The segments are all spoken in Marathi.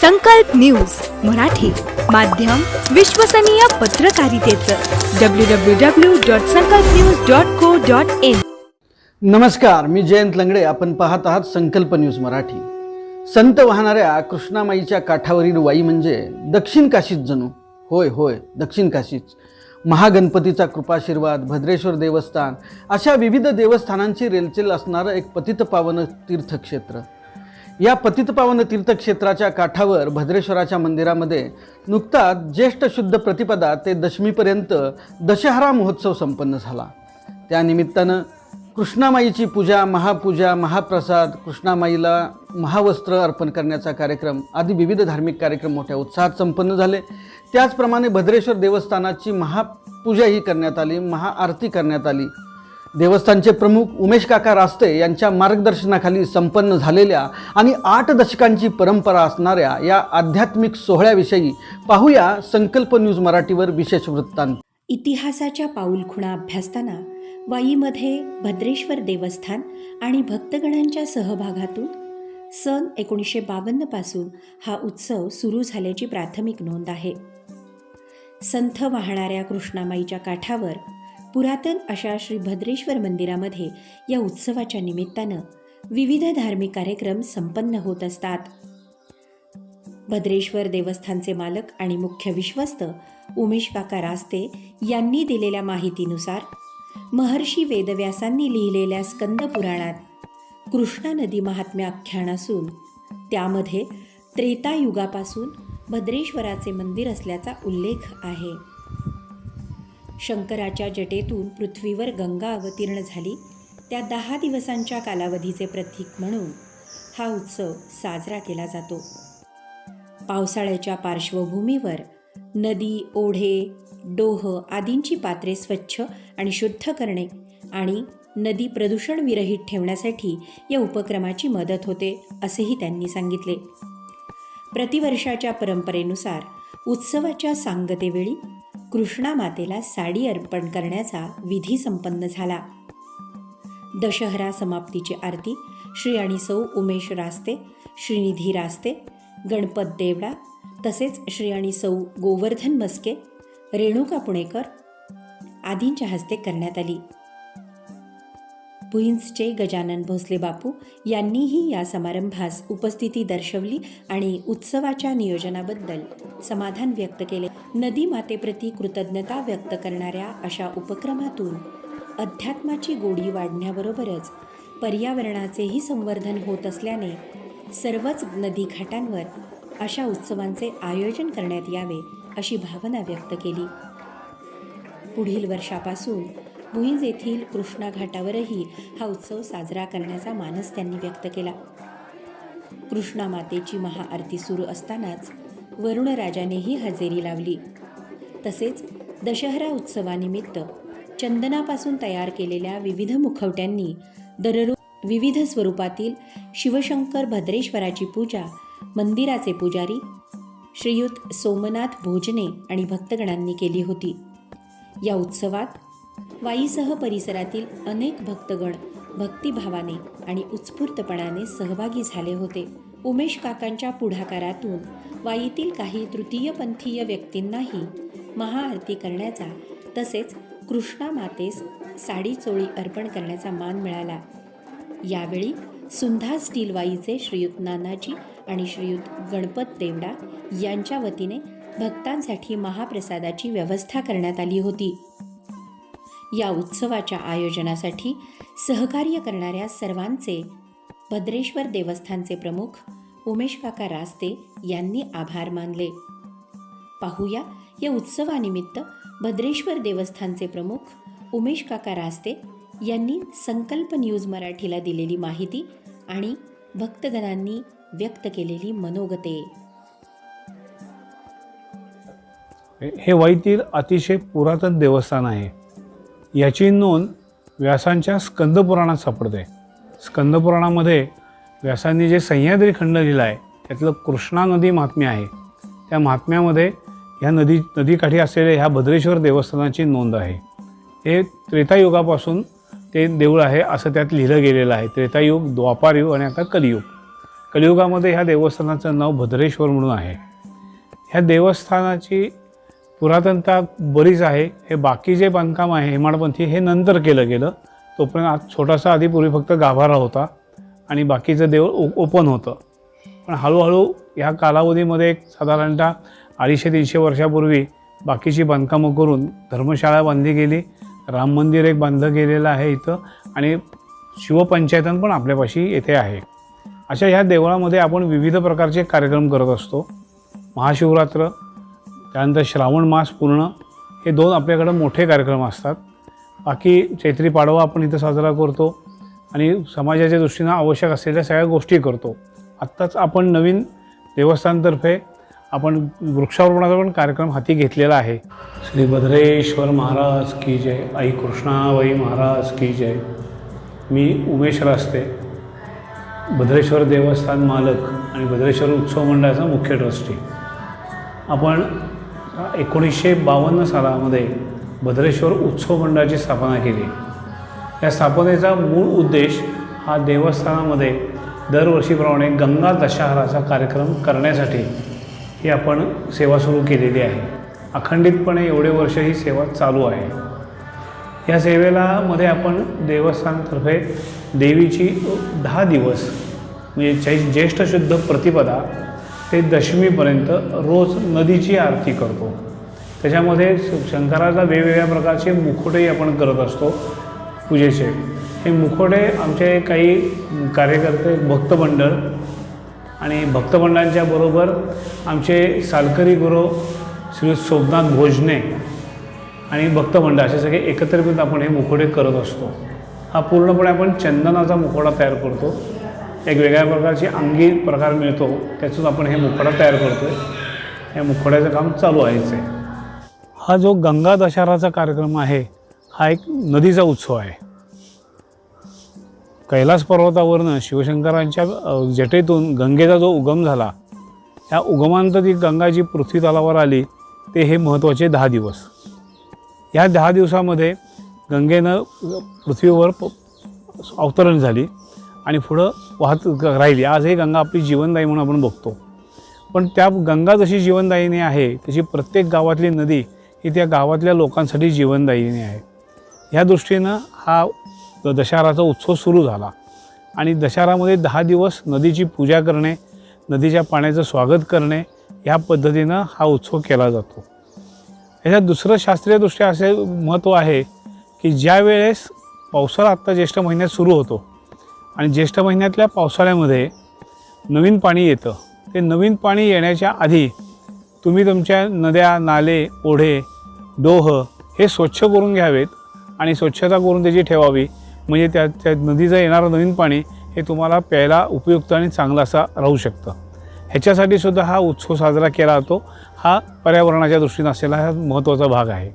संकल्प न्यूज मराठी माध्यम विश्वसनीय पत्रकारितेचं. W W W dot Sankalp news dot co dot in नमस्कार मी जयंत लंगडे. आपण पाहत आहात संकल्प न्यूज मराठी. संत वाहणाऱ्या कृष्णामाईच्या काठावरील वाई म्हणजे दक्षिण काशीच जणू. होय होय दक्षिण काशीच. महागणपतीचा कृपाशीर्वाद भद्रेश्वर देवस्थान अशा विविध देवस्थानांची रेलचेल असणारं एक पतितपावन तीर्थक्षेत्र. या पतितपावन तीर्थक्षेत्राच्या काठावर भद्रेश्वराच्या मंदिरामध्ये नुकताच ज्येष्ठ शुद्ध प्रतिपदा ते दशमीपर्यंत दशहरा महोत्सव संपन्न झाला. त्यानिमित्तानं कृष्णामाईची पूजा महापूजा महाप्रसाद कृष्णामाईला महावस्त्र अर्पण करण्याचा कार्यक्रम आदी विविध धार्मिक कार्यक्रम मोठ्या उत्साहात संपन्न झाले. त्याचप्रमाणे भद्रेश्वर देवस्थानाची महापूजाही करण्यात आली महाआरती करण्यात आली. देवस्थानचे प्रमुख उमेश काका रास्ते यांच्या मार्गदर्शनाखाली संपन्न झालेल्या आणि आठ दशकांची परंपरा असणाऱ्या या आध्यात्मिक सोहळ्याविषयी पाहूया संकल्प न्यूज मराठीवर विशेष वृत्तांत. इतिहासाच्या पाऊलखुणा अभ्यासताना वाईमध्ये भद्रेश्वर देवस्थान आणि भक्तगणांच्या सहभागातून सन एकोणीसशे बावन्नपासून हा उत्सव सुरू झाल्याची प्राथमिक नोंद आहे. संथ वाहणाऱ्या कृष्णामाईच्या काठावर पुरातन अशा श्री भद्रेश्वर मंदिरामध्ये या उत्सवाच्या निमित्तानं विविध धार्मिक कार्यक्रम संपन्न होत असतात. भद्रेश्वर देवस्थानचे मालक आणि मुख्य विश्वस्त उमेश काका रास्ते यांनी दिलेल्या माहितीनुसार महर्षी वेदव्यासांनी लिहिलेल्या स्कंद पुराणात कृष्णा नदी महात्म्य आख्यान असून त्यामध्ये त्रेतायुगापासून भद्रेश्वराचे मंदिर असल्याचा उल्लेख आहे. शंकराच्या जटेतून पृथ्वीवर गंगा अवतीर्ण झाली. त्या दहा दिवसांच्या कालावधीचे प्रतीक म्हणून हा उत्सव साजरा केला जातो. पावसाळ्याच्या पार्श्वभूमीवर नदी ओढे डोह आदींची पात्रे स्वच्छ आणि शुद्ध करणे आणि नदी प्रदूषण विरहित ठेवण्यासाठी या उपक्रमाची मदत होते असेही त्यांनी सांगितले. प्रतिवर्षाच्या परंपरेनुसार उत्सवाच्या सांगतेवेळी कृष्णा मातेला साडी अर्पण करण्याचा विधी संपन्न झाला. दशहरा समाप्तीची आरती श्री आणि सौ उमेश रास्ते श्रीनिधी रास्ते गणपत देवडा तसेच श्री आणि सौ गोवर्धन मस्के रेणुका पुणेकर आदींच्या हस्ते करण्यात आली. भुईंसचे गजानन भोसले बापू यांनीही या समारंभास उपस्थिती दर्शवली आणि उत्सवाच्या नियोजनाबद्दल समाधान व्यक्त केले. नदी मातेप्रती कृतज्ञता व्यक्त करणाऱ्या अशा उपक्रमातून अध्यात्माची गोडी वाढण्याबरोबरच पर्यावरणाचेही संवर्धन होत असल्याने सर्वच नदीघाटांवर अशा उत्सवांचे आयोजन करण्यात यावे अशी भावना व्यक्त केली. पुढील वर्षापासून भुईंज येथील कृष्णा घाटावरही हा उत्सव साजरा करण्याचा मानस त्यांनी व्यक्त केला. कृष्णा मातेची महाआरती सुरू असतानाच वरुणराजानेही हजेरी लावली. तसेच दशहरा उत्सवानिमित्त चंदनापासून तयार केलेल्या विविध मुखवट्यांनी दररोज विविध स्वरूपातील शिवशंकर भद्रेश्वराची पूजा मंदिराचे पुजारी श्रीयुत सोमनाथ भोजने आणि भक्तगणांनी केली होती. या उत्सवात वाईसह परिसरातील अनेक भक्तगण भक्तिभावाने आणि उत्स्फूर्तपणाने सहभागी झाले होते. उमेश काकांच्या पुढाकारातून वाईतील काही तृतीयपंथीय व्यक्तींनाही महाआरती करण्याचा तसेच कृष्णा मातेस साडी चोळी अर्पण करण्याचा मान मिळाला. यावेळी सुंधा स्टील वाईचे श्रीयुत नानाजी आणि श्रीयुत गणपत देवडा यांच्या वतीने भक्तांसाठी महाप्रसादाची व्यवस्था करण्यात आली होती. या उत्सवाच्या आयोजनासाठी सहकार्य करणाऱ्या सर्वांचे भद्रेश्वर देवस्थानचे प्रमुख उमेश काका रास्ते यांनी आभार मानले. पाहूया या उत्सवानिमित्त भद्रेश्वर देवस्थानचे प्रमुख उमेश काका रास्ते यांनी संकल्प न्यूज मराठीला दिलेली माहिती आणि भक्तगणांनी व्यक्त केलेली मनोगते. हे वाईतील अतिशय पुरातन देवस्थान आहे. याची नोंद व्यासांच्या स्कंदपुराणात सापडते. स्कंदपुराणामध्ये व्यासांनी जे सह्याद्री खंड लिहिला आहे त्यातलं कृष्णा नदी महात्म्य आहे. त्या महात्म्यामध्ये ह्या नदी नदीकाठी असलेल्या ह्या भद्रेश्वर देवस्थानाची नोंद आहे. हे त्रेतायुगापासून ते देऊळ आहे असं त्यात लिहिलं गेलेलं आहे. त्रेतायुग द्वापारयुग आणि आता कलियुग. कलियुगामध्ये ह्या देवस्थानाचं नाव भद्रेश्वर म्हणून आहे. ह्या देवस्थानाची पुरातनता बरीच आहे. हे बाकी जे बांधकाम आहे हेमाडपंथी हे नंतर केलं गेलं. तोपर्यंत आज छोटासा आधी पूर्वी फक्त गाभारा होता आणि बाकीचं देऊळ ओ ओपन होतं. पण हळूहळू ह्या कालावधीमध्ये एक साधारणतः अडीचशे तीनशे वर्षापूर्वी बाकीची बांधकामं करून धर्मशाळा बांधली गेली. राम मंदिर एक बांधलं गेलेलं आहे इथं आणि शिवपंचायतन पण आपल्यापाशी येथे आहे. अशा ह्या देवळामध्ये आपण विविध प्रकारचे कार्यक्रम करत असतो. महाशिवरात्र त्यानंतर श्रावण मास पूर्ण हे दोन आपल्याकडं मोठे कार्यक्रम असतात. बाकी चैत्री पाडवा आपण इथं साजरा करतो आणि समाजाच्या दृष्टीनं आवश्यक असलेल्या सगळ्या गोष्टी करतो. आत्ताच आपण नवीन देवस्थानतर्फे आपण वृक्षारोपणाचा पण कार्यक्रम हाती घेतलेला आहे. श्री भद्रेश्वर महाराज की जय. आई कृष्णाबाई महाराज की जय. मी उमेश रास्ते भद्रेश्वर देवस्थान मालक आणि भद्रेश्वर उत्सव मंडळाचा मुख्य ट्रस्टी. आपण एकोणीसशे बावन्न सालामध्ये भद्रेश्वर उत्सव मंडळाची स्थापना केली. या स्थापनेचा मूळ उद्देश हा देवस्थानामध्ये दरवर्षीप्रमाणे गंगा दशहराचा कार्यक्रम करण्यासाठी ही आपण सेवा सुरू केलेली आहे. अखंडितपणे एवढे वर्ष ही सेवा चालू आहे. या सेवेला मध्ये आपण देवस्थानतर्फे देवीची दहा दिवस म्हणजे जै ज्येष्ठ शुद्ध प्रतिपदा ते दशमीपर्यंत रोज नदीची आरती करतो. त्याच्यामध्ये श- वेगवेगळ्या प्रकारचे मुखोटेही आपण करत असतो पूजेचे. हे मुखोटे आमचे काही कार्यकर्ते भक्तमंडळ आणि भक्तमंडळांच्या बरोबर आमचे सालकरी गुरु श्री सोमनाथ भोजने आणि भक्तमंडळ असे सगळे एकत्रित आपण हे मुखोटे करत असतो. हा पूर्णपणे आपण चंदनाचा मुखोडा तयार करतो. एक वेगळ्या प्रकारची अंगी प्रकार मिळतो त्यातून आपण हे मुखडा तयार करतो आहे या मुखड्याचं काम चालू आहेच आहे. हा जो गंगा दशहराचा कार्यक्रम आहे हा एक नदीचा उत्सव आहे. कैलास पर्वतावरनं शिवशंकरांच्या जटेतून गंगेचा जो उगम झाला त्या उगमानंतर ती गंगा जी पृथ्वी तलावर आली ते हे महत्त्वाचे दहा दिवस. या दहा दिवसामध्ये गंगेनं पृथ्वीवर प- अवतरण झाली. आणि पुढं वाहत ग- राहिली. आज हे गंगा आपली जीवनदायी म्हणून आपण बघतो. पण त्या गंगा जशी जीवनदायिनी आहे तशी प्रत्येक गावातली नदी ही त्या गावातल्या लोकांसाठी जीवनदायिनी आहे. ह्या दृष्टीनं हा दशहराचा उत्सव सुरू झाला. आणि दशहरामध्ये दहा दिवस नदीची पूजा करणे नदीच्या पाण्याचं स्वागत करणे ह्या पद्धतीनं हा उत्सव केला जातो. ह्याच्यात दुसरं शास्त्रीयदृष्ट्या असे महत्त्व आहे की ज्या वेळेस पावसाळा आत्ता ज्येष्ठ महिन्यात सुरू होतो आणि ज्येष्ठ महिन्यातल्या पावसाळ्यामध्ये नवीन पाणी येतं. ते नवीन पाणी येण्याच्या आधी तुम्ही तुमच्या नद्या नाले ओढे डोह हे स्वच्छ करून घ्यावेत आणि स्वच्छता करून त्याची ठेवावी. म्हणजे त्या त्या नदीचं येणारं नवीन पाणी हे तुम्हाला प्यायला उपयुक्त आणि चांगलं असा राहू शकतं. ह्याच्यासाठी सुद्धा हा उत्सव साजरा केला जातो. हा पर्यावरणाच्या दृष्टीनं असलेला हा महत्त्वाचा भाग आहे.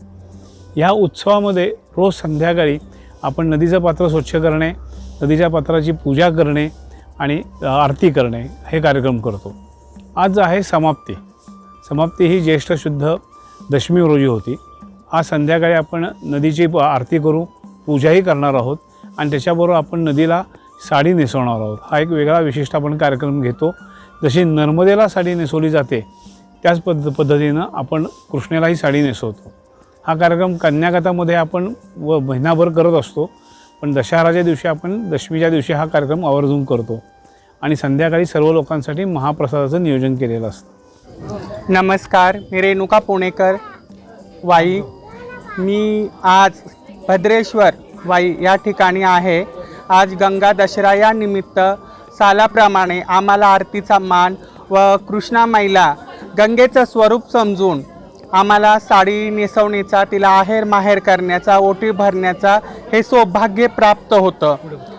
या उत्सवामध्ये रोज संध्याकाळी आपण नदीचं पात्र स्वच्छ करणे नदीच्या पात्राची पूजा करणे आणि आरती करणे हे कार्यक्रम करतो. आज आहे समाप्ती. समाप्ती ही ज्येष्ठ शुद्ध दशमी रोजी होती. आज संध्याकाळी आपण नदीची प- आरती करू पूजाही करणार आहोत आणि त्याच्याबरोबर आपण नदीला साडी नेसवणार आहोत. हा एक वेगळा विशिष्ट आपण कार्यक्रम घेतो. जशी नर्मदेला साडी नेसवली जाते त्याच पद्ध पद्धतीनं आपण कृष्णेलाही साडी नेसवतो. हा कार्यक्रम कन्यागतामध्ये आपण व महिनाभर करत असतो. पण दशहराच्या दिवशी आपण दशमीच्या दिवशी हा कार्यक्रम आवर्जून करतो. आणि संध्याकाळी सर्व लोकांसाठी महाप्रसादाचं नियोजन केलेलं असतं. नमस्कार मी रेणुका पुणेकर. वाई मी आज भद्रेश्वर वाई या ठिकाणी आहे. आज गंगा दसरा या निमित्त सालाप्रमाणे आम्हाला आरतीचा मान व कृष्णामाईला गंगेचं स्वरूप समजून आम्हाला साडी नेसवण्याचा तिला आहेर माहेर करण्याचा ओटी भरण्याचा हे सौभाग्य प्राप्त होतं.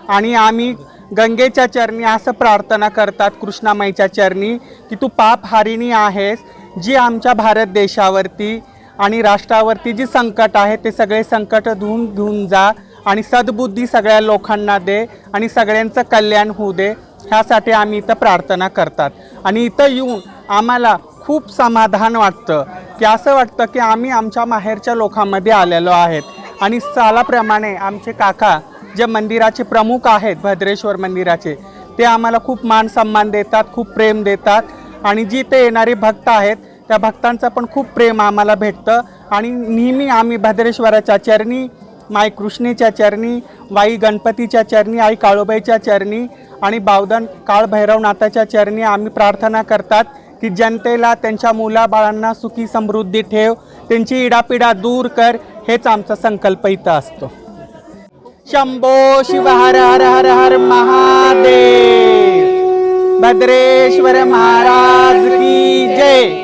आणि आम्ही गंगेच्या चरणी असं प्रार्थना करतात कृष्णामाईच्या चरणी की तू पाप हारिणी आहेस जी आमच्या भारत देशावरती आणि राष्ट्रावरती जी संकट आहे ते सगळे संकट धुवून घेऊन जा आणि सद्बुद्धी सगळ्या लोकांना दे आणि सगळ्यांचं कल्याण होऊ दे ह्यासाठी आम्ही इथं प्रार्थना करतात. आणि इथं येऊन आम्हाला खूप समाधान वाटतं. की असं वाटतं की आम्ही आमच्या माहेरच्या लोकांमध्ये आलेलो आहेत. आणि सालाप्रमाणे आमचे काका जे मंदिराचे प्रमुख आहेत भद्रेश्वर मंदिराचे ते आम्हाला खूप मान सन्मान देतात खूप प्रेम देतात. आणि जी ते येणारे भक्त आहेत त्या भक्तांचं पण खूप प्रेम आम्हाला भेटतं. आणि नेहमी आम्ही भद्रेश्वराच्या चरणी माई कृष्णेच्या चरणी वाई गणपतीच्या चरणी आई काळोबाईच्या चरणी आणि बावधन काळभैरवनाथाच्या चरणी आम्ही प्रार्थना करतात. की जनतेला त्यांच्या मुलाबाळांना सुखी समृद्धी ठेव त्यांची इडापिडा दूर कर हेच आमचा संकल्प इथं असतो. शंभो शिव हर हर हर हर महादेव. भद्रेश्वर महाराज की जय.